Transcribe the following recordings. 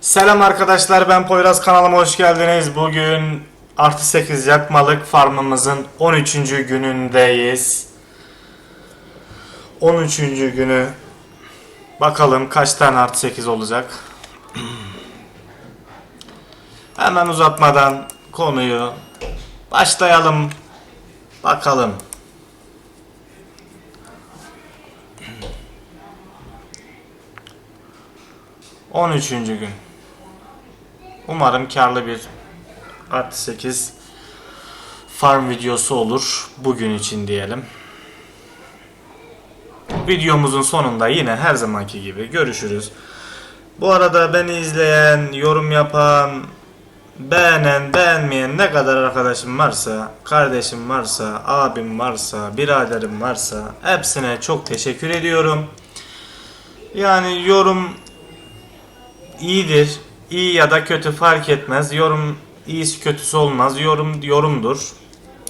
Selam arkadaşlar ben Poyraz kanalıma hoş geldiniz. Bugün artı 8 yakmalık farmımızın 13. günündeyiz. 13. günü bakalım kaç tane artı 8 olacak. Hemen uzatmadan konuyu başlayalım. Bakalım. On üçüncü gün. Umarım karlı bir artı 8 farm videosu olur bugün için diyelim. Videomuzun sonunda yine her zamanki gibi görüşürüz. Bu arada beni izleyen, yorum yapan, beğenen, beğenmeyen ne kadar arkadaşım varsa, kardeşim varsa, abim varsa, biraderim varsa hepsine çok teşekkür ediyorum. Yani yorum iyidir. İyi ya da kötü fark etmez. Yorum iyisi kötüsü olmaz. Yorum yorumdur.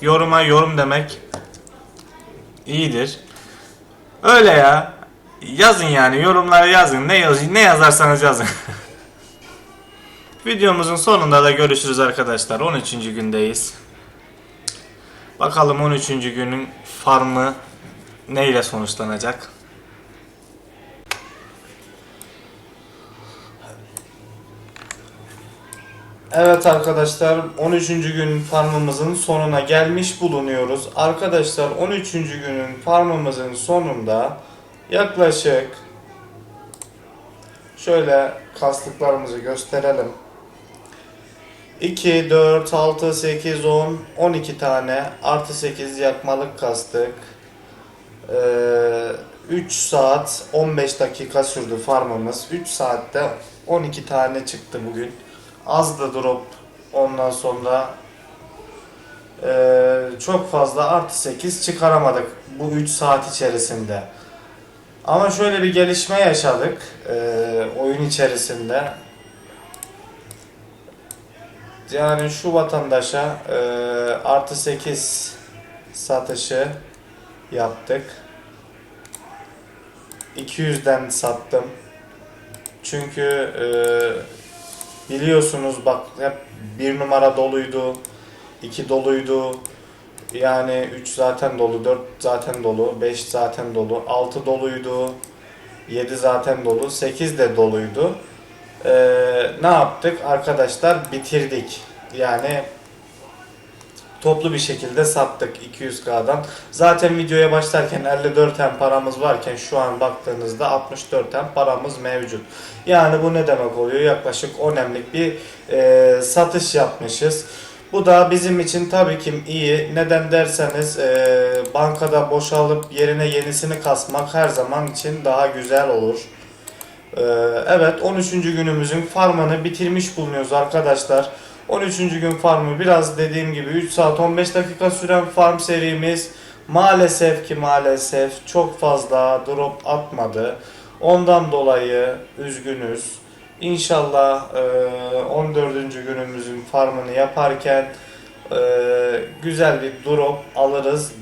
Yoruma yorum demek iyidir. Öyle ya. Yazın yani yorumlara yazın. Ne yaz ne yazarsanız yazın. Videomuzun sonunda da görüşürüz arkadaşlar. 13. gündeyiz. Bakalım 13. günün farmı neyle sonuçlanacak? Evet arkadaşlar 13. gün farmımızın sonuna gelmiş bulunuyoruz. Arkadaşlar 13. günün farmımızın sonunda yaklaşık şöyle kastıklarımızı gösterelim. 2, 4, 6, 8, 10, 12 tane artı 8 yakmalık kastık. Ee, 3 saat 15 dakika sürdü farmımız. 3 saatte 12 tane çıktı bugün. Az da drop ondan sonra ee, çok fazla artı 8 çıkaramadık bu 3 saat içerisinde. Ama şöyle bir gelişme yaşadık ee, oyun içerisinde. Yani şu vatandaşa ee, artı 8 satışı yaptık. 200'den sattım. Çünkü ee, biliyorsunuz bak hep bir numara doluydu, 2 doluydu. Yani 3 zaten dolu, 4 zaten dolu, 5 zaten dolu, 6 doluydu, 7 zaten dolu, 8 de doluydu. Ee, ne yaptık arkadaşlar? Bitirdik. Yani toplu bir şekilde sattık 200K'dan. Zaten videoya başlarken 54 hem paramız varken şu an baktığınızda 64 hem paramız mevcut. Yani bu ne demek oluyor? Yaklaşık 10 emlik bir e, satış yapmışız. Bu da bizim için tabii ki iyi. Neden derseniz e, bankada boşalıp yerine yenisini kasmak her zaman için daha güzel olur. Ee, Evet 13. günümüzün farmını bitirmiş bulunuyoruz arkadaşlar. 13. gün farmı biraz dediğim gibi 3 saat 15 dakika süren farm serimiz maalesef ki maalesef çok fazla drop atmadı. Ondan dolayı üzgünüz. İnşallah e, 14. günümüzün farmını yaparken e, güzel bir drop alırız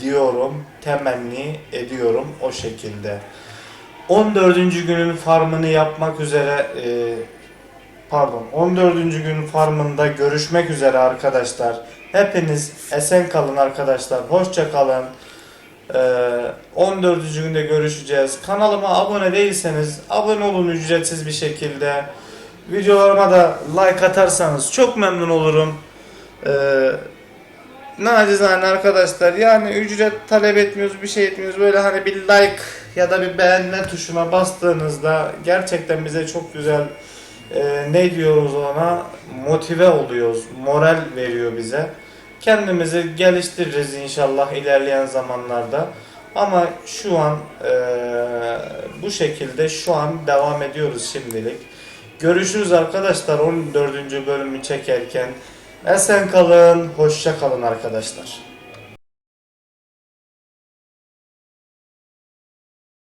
diyorum. Temenni ediyorum o şekilde. 14. günün farmını yapmak üzere e, pardon 14. günün farmında görüşmek üzere arkadaşlar. Hepiniz esen kalın arkadaşlar. Hoşça kalın. E, 14. günde görüşeceğiz. Kanalıma abone değilseniz abone olun ücretsiz bir şekilde. Videolarıma da like atarsanız çok memnun olurum. E, Nacizane arkadaşlar yani ücret talep etmiyoruz bir şey etmiyoruz böyle hani bir like ya da bir beğenme tuşuna bastığınızda gerçekten bize çok güzel e, ne diyoruz ona motive oluyoruz moral veriyor bize kendimizi geliştiririz inşallah ilerleyen zamanlarda ama şu an e, bu şekilde şu an devam ediyoruz şimdilik görüşürüz arkadaşlar 14. bölümü çekerken Esen kalın, hoşça kalın arkadaşlar.